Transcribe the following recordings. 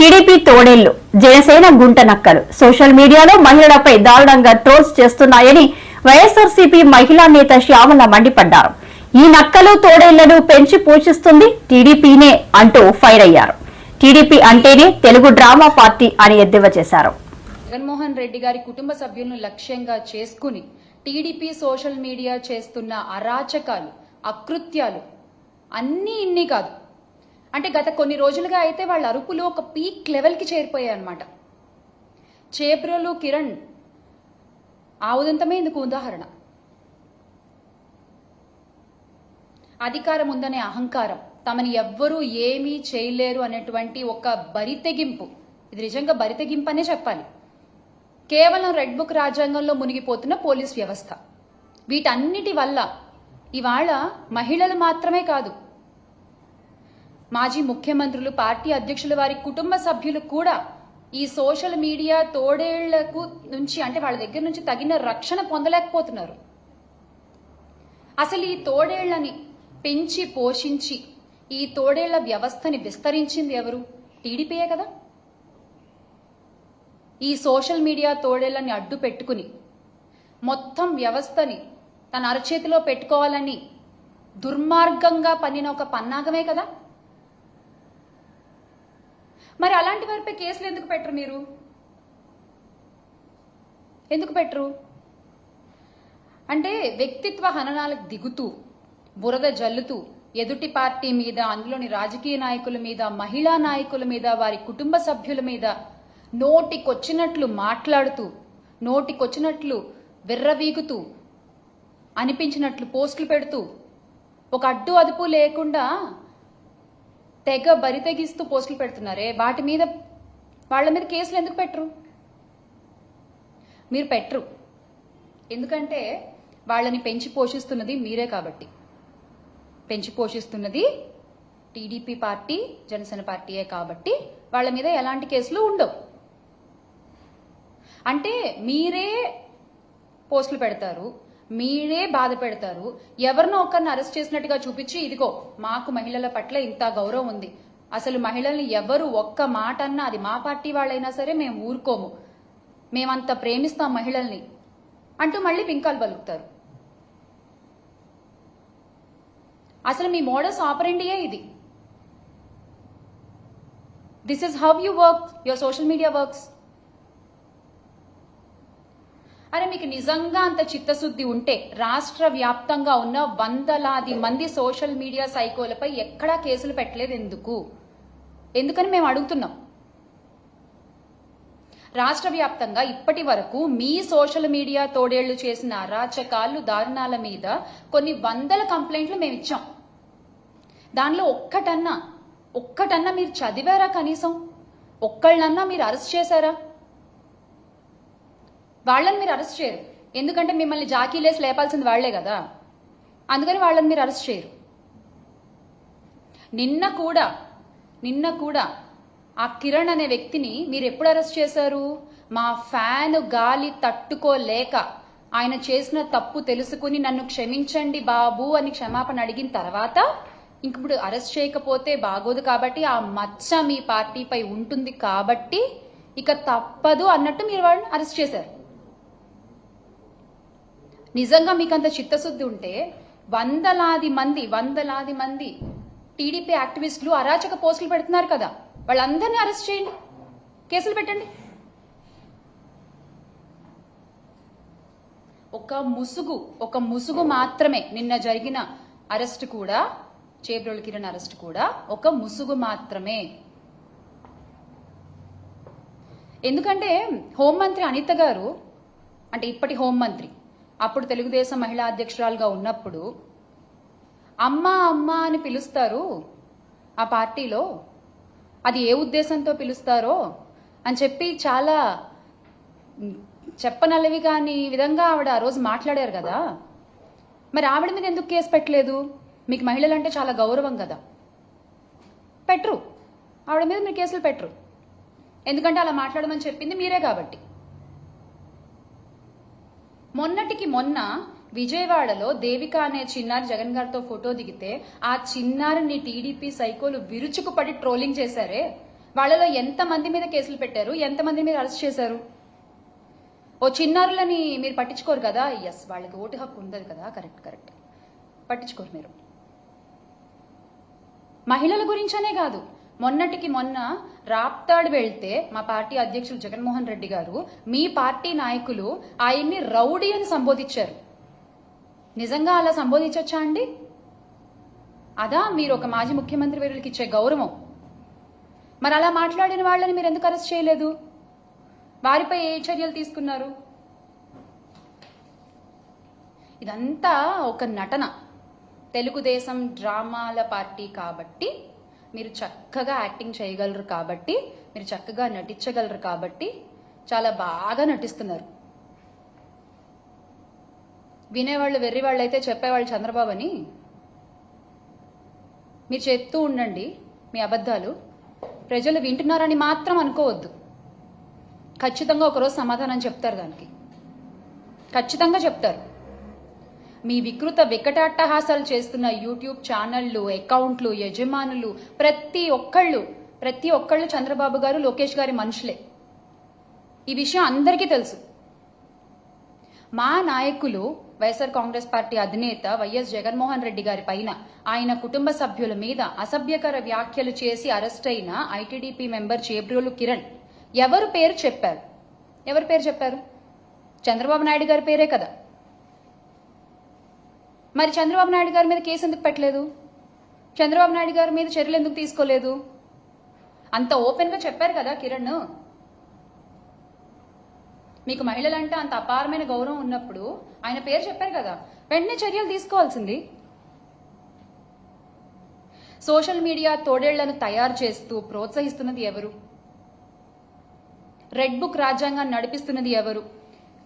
TDP తోడేళ్ళు జనసేన గుంట నక్కలు. సోషల్ మీడియాలో మహిళలపై దారుణంగా ట్రోల్స్ చేస్తున్నాయని వైఎస్ఆర్సీపీ మహిళా నేత శ్యామల మండిపడ్డారు. ఈ నక్కలు తోడేళ్ళను పెంచి పోషిస్తుంది టీడీపీనే అంటూ ఫైర్ అయ్యారు. టీడీపీ అంటేనే తెలుగు డ్రామా పార్టీ అని ఎద్దేవా చేశారు. జగన్మోహన్ రెడ్డి గారి కుటుంబ సభ్యులను లక్ష్యంగా చేసుకుని టీడీపీ సోషల్ మీడియా చేస్తున్న అరాచకాలు అకృత్యాలు అన్నీ ఇన్ని కాదు. అంటే గత కొన్ని రోజులుగా అయితే వాళ్ళ అరుపులు ఒక పీక్ లెవెల్కి చేరిపోయాయి అనమాట చేప్రోలు కిరణ్ ఆ ఉదంతమే ఇందుకు ఉదాహరణ. అధికారం ఉందనే అహంకారం. తమని ఎవ్వరూ ఏమీ చేయలేరు అనేటువంటి ఒక బరితెగింపు. ఇది నిజంగా బరితెగింపు అనే చెప్పాలి. కేవలం రెడ్ బుక్ రాజ్యాంగంలో మునిగిపోతున్న పోలీస్ వ్యవస్థ. వీటన్నిటి వల్ల ఇవాళ మహిళలు మాత్రమే కాదు మాజీ ముఖ్యమంత్రులు పార్టీ అధ్యక్షుల వారి కుటుంబ సభ్యులు కూడా ఈ సోషల్ మీడియా తోడేళ్ళకు నుంచి అంటే వాళ్ళ దగ్గర నుంచి తగిన రక్షణ పొందలేకపోతున్నారు. అసలు ఈ తోడేళ్ళని పెంచి పోషించి ఈ తోడేళ్ళ వ్యవస్థని విస్తరించింది ఎవరు? టీడీపీయే కదా. ఈ సోషల్ మీడియా తోడేళ్ళని అడ్డు పెట్టుకుని మొత్తం వ్యవస్థని తన అరచేతిలో పెట్టుకోవాలని దుర్మార్గంగా పన్నిన ఒక పన్నాగమే కదా. మరి అలాంటి వారిపై కేసులు ఎందుకు పెట్టరు మీరు? ఎందుకు పెట్టరు? అంటే వ్యక్తిత్వ హననాలకు దిగుతూ బురద జల్లుతూ ఎదుటి పార్టీ మీద అందులోని రాజకీయ నాయకుల మీద మహిళా నాయకుల మీద వారి కుటుంబ సభ్యుల మీద నోటికొచ్చినట్లు మాట్లాడుతూ నోటికొచ్చినట్లు విర్రవీగుతూ అనిపించినట్లు పోస్టులు పెడుతూ ఒక అడ్డు అదుపు లేకుండా తెగ బరి తెగిస్తూ పోస్టులు పెడుతున్నారే? వాటి మీద వాళ్ళ మీద కేసులు ఎందుకు పెట్టరు? మీరు పెట్టరు. ఎందుకంటే వాళ్ళని పెంచి పోషిస్తున్నది మీరే కాబట్టి. పెంచి పోషిస్తున్నది టీడీపీ పార్టీ జనసేన పార్టీయే కాబట్టి వాళ్ళ మీద ఎలాంటి కేసులు ఉండవు. అంటే మీరే పోస్టులు పెడతారు. మీరే బాధ పెడతారు. ఎవరినో ఒకరిని అరెస్ట్ చేసినట్టుగా చూపించి ఇదిగో మాకు మహిళల పట్ల ఇంత గౌరవం ఉంది. అసలు మహిళల్ని ఎవరు ఒక్క మాట అన్నా అది మా పార్టీ వాళ్ళైనా సరే మేము ఊరుకోము. మేమంత ప్రేమిస్తాం మహిళల్ని అంటూ మళ్ళీ పింకాలు పలుకుతారు. అసలు మీ మోడస్ ఆపరెండియే ఇది. This is how you work your social media works అరే మీకు నిజంగా అంత చిత్తశుద్ధి ఉంటే రాష్ట్ర వ్యాప్తంగా ఉన్న వందలాది మంది సోషల్ మీడియా సైకోలపై ఎక్కడా కేసులు పెట్టలేదు ఎందుకు? ఎందుకని మేము అడుగుతున్నాం? రాష్ట్ర వ్యాప్తంగా ఇప్పటి వరకు మీ సోషల్ మీడియా తోడేళ్ళు చేసిన అరాచకాలు దారుణాల మీద కొన్ని వందల కంప్లైంట్లు మేము ఇచ్చాం. దానిలో ఒక్కటన్నా ఒక్కటన్నా మీరు చదివారా కనీసం? ఒక్కళ్ళన్నా మీరు అరెస్ట్ చేశారా? వాళ్ళని మీరు అరెస్ట్ చేయరు. ఎందుకంటే మిమ్మల్ని జాకీలేసి లేపాల్సింది వాళ్ళే కదా. అందుకని వాళ్ళని మీరు అరెస్ట్ చేయరు. నిన్న కూడా నిన్న కూడా ఆ కిరణ్ అనే వ్యక్తిని మీరు ఎప్పుడు అరెస్ట్ చేశారు? మా ఫ్యాన్ గాలి తట్టుకోలేక ఆయన చేసిన తప్పు తెలుసుకుని నన్ను క్షమించండి బాబు అని క్షమాపణ అడిగిన తర్వాత ఇంక ఇప్పుడు అరెస్ట్ చేయకపోతే బాగోదు కాబట్టి ఆ మచ్చ మీ పార్టీపై ఉంటుంది కాబట్టి ఇక తప్పదు అన్నట్టు మీరు వాళ్ళని అరెస్ట్ చేశారు. నిజంగా మీకు అంత చిత్తశుద్ధి ఉంటే వందలాది మంది వందలాది మంది టీడీపీ యాక్టివిస్టులు అరాచక పోస్టులు పెడుతున్నారు కదా. వాళ్ళందరినీ అరెస్ట్ చేయండి. కేసులు పెట్టండి. ఒక ముసుగు ఒక ముసుగు మాత్రమే నిన్న జరిగిన అరెస్ట్ కూడా చేబ్రోలు కిరణ్ అరెస్ట్ కూడా ఒక ముసుగు మాత్రమే. ఎందుకంటే హోంమంత్రి అనిత గారు అంటే ఇప్పటి హోంమంత్రి అప్పుడు తెలుగుదేశం మహిళా అధ్యక్షురాలుగా ఉన్నప్పుడు అమ్మ అమ్మ అని పిలుస్తారు ఆ పార్టీలో. అది ఏ ఉద్దేశంతో పిలుస్తారో అని చెప్పి చాలా చెప్పనల్లవి చెప్పనలవి కాని విధంగా ఆవిడ ఆ రోజు మాట్లాడారు కదా. మరి ఆవిడ మీద ఎందుకు కేసు పెట్టలేదు? మీకు మహిళలంటే చాలా గౌరవం కదా. పెట్టరు. ఆవిడ మీద మీరు కేసులు పెట్టరు. ఎందుకంటే అలా మాట్లాడమని చెప్పింది మీరే కాబట్టి. మొన్నటికి మొన్న విజయవాడలో దేవిక అనే చిన్నారి జగన్ గారితో ఫోటో దిగితే ఆ చిన్నారిని టీడీపీ సైకోలు విరుచుకుపడి ట్రోలింగ్ చేశారే? వాళ్ళలో ఎంత మంది మీద కేసులు పెట్టారు? ఎంత మంది మీద అరెస్ట్ చేశారు? ఓ చిన్నారులని మీరు పట్టించుకోరు కదా? ఎస్ వాళ్ళకి ఓటు హక్కు ఉండదు కదా? కరెక్ట్ కరెక్ట్ పట్టించుకోరు మీరు. మహిళల గురించనే కాదు. మొన్నటికి మొన్న రాప్తాడ్ వెళ్తే మా పార్టీ అధ్యక్షులు జగన్మోహన్ రెడ్డి గారు మీ పార్టీ నాయకులు ఆయన్ని రౌడీ అని సంబోధించారు. నిజంగా అలా సంబోధించొచ్చా అండి? అదా మీరు ఒక మాజీ ముఖ్యమంత్రి వీరులకి ఇచ్చే గౌరవం. మరి అలా మాట్లాడిన వాళ్ళని మీరు ఎందుకు అరెస్ట్ చేయలేదు? వారిపై ఏ చర్యలు తీసుకున్నారు? ఇదంతా ఒక నటన. తెలుగుదేశం డ్రామాల పార్టీ కాబట్టి మీరు చక్కగా యాక్టింగ్ చేయగలరు కాబట్టి మీరు చక్కగా నటించగలరు కాబట్టి చాలా బాగా నటిస్తున్నారు. వినేవాళ్ళు వెర్రివాళ్ళు అయితే చెప్పేవాళ్ళు చంద్రబాబు అని మీరు చెప్తూ ఉండండి మీ అబద్ధాలు. ప్రజలు వింటున్నారని మాత్రం అనుకోవద్దు. ఖచ్చితంగా ఒకరోజు సమాధానం చెప్తారు దానికి. ఖచ్చితంగా చెప్తారు. మీ వికృత వికటాట్టహాసాలు చేస్తున్న యూట్యూబ్ ఛానళ్ళు అకౌంట్లు యజమానులు ప్రతి ఒక్కళ్ళు ప్రతి ఒక్కళ్ళు చంద్రబాబు గారు లోకేష్ గారి మనుషులే. ఈ విషయం అందరికీ తెలుసు. మా నాయకులు వైఎస్ఆర్ కాంగ్రెస్ పార్టీ అధినేత వైఎస్ జగన్మోహన్ రెడ్డి గారి పైన ఆయన కుటుంబ సభ్యుల మీద అసభ్యకర వ్యాఖ్యలు చేసి అరెస్ట్ అయిన ఐటీడీపీ మెంబర్ చేబ్రోలు కిరణ్. ఎవరు పేరు చెప్పారు? ఎవరి పేరు చెప్పారు? చంద్రబాబు నాయుడు గారి పేరే కదా. మరి చంద్రబాబు నాయుడు గారి మీద కేసు ఎందుకు పెట్టలేదు? చంద్రబాబు నాయుడు గారి మీద చర్యలు ఎందుకు తీసుకోలేదు? అంత ఓపెన్గా చెప్పారు కదా కిరణ్. మీకు మహిళలంటే అంత అపారమైన గౌరవం ఉన్నప్పుడు ఆయన పేరు చెప్పారు కదా వెంటనే చర్యలు తీసుకోవాల్సింది. సోషల్ మీడియా తోడేళ్ళను తయారు చేస్తూ ప్రోత్సహిస్తున్నది ఎవరు? రెడ్ బుక్ రాజ్యాంగాన్ని నడిపిస్తున్నది ఎవరు?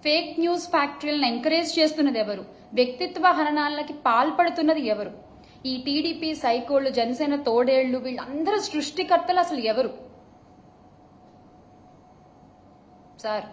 ఫేక్ న్యూస్ ఫ్యాక్టరీలను ఎంకరేజ్ చేస్తున్నది ఎవరు? వ్యక్తిత్వ హరణాలకి పాల్పడుతున్నది ఎవరు? ఈ టీడీపీ సైకోళ్ళు జనసేన తోడేళ్ళు వీళ్ళందరూ సృష్టికర్తలు అసలు ఎవరు? సార్